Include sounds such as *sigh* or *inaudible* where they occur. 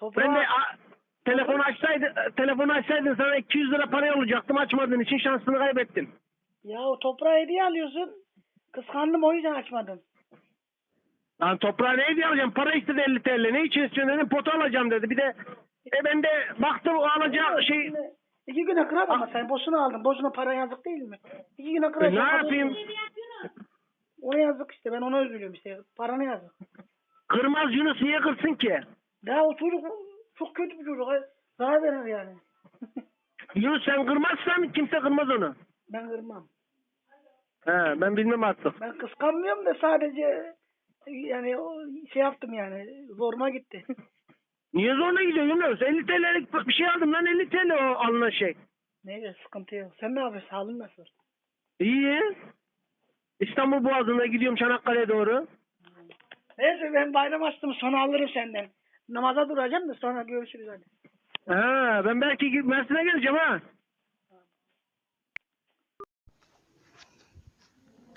Toprağı Ben de a, telefonu açsaydı, telefonu açsaydın sana 200 lira para yollayacaktım. Açmadığın için şansını kaybettin. ya o toprağı hediye alıyorsun. Kıskandım o yüzden açmadım. Lan toprağa ne hediye alacağım? Para istedi 50 TL. Ne için istiyorsun dedim. Potu alacağım dedi. Bir de e ben de baktım o alacak şey. İki güne kırar ama sen boşuna aldın. Boşuna para yazık değil mi? İki güne E, kırar. ne yapayım? Ona yazık işte. Ben ona üzülüyorum işte. Paranı yazık. Kırmaz Yunus niye kırsın ki? Daha o çocuk çok kötü bir çocuk. Zarar verir yani. *laughs* Yunus sen kırmazsan kimse kırmaz onu. ben kırmam. He, ben bilmem artık. Ben kıskanmıyorum da sadece yani o şey yaptım yani. Zoruma gitti. *laughs* Niye zoruna gidiyor Yunus? 50 TL'lik bir şey aldım lan 50 TL o alınan şey. Neyse sıkıntı yok. Sen ne yapıyorsun? Halin nasıl? İyi. İstanbul Boğazı'nda gidiyorum Çanakkale'ye doğru. Neyse ben bayram açtım sonra alırım senden. Namaza duracağım da sonra görüşürüz hadi. Ha, ben belki Mersin'e geleceğim ha.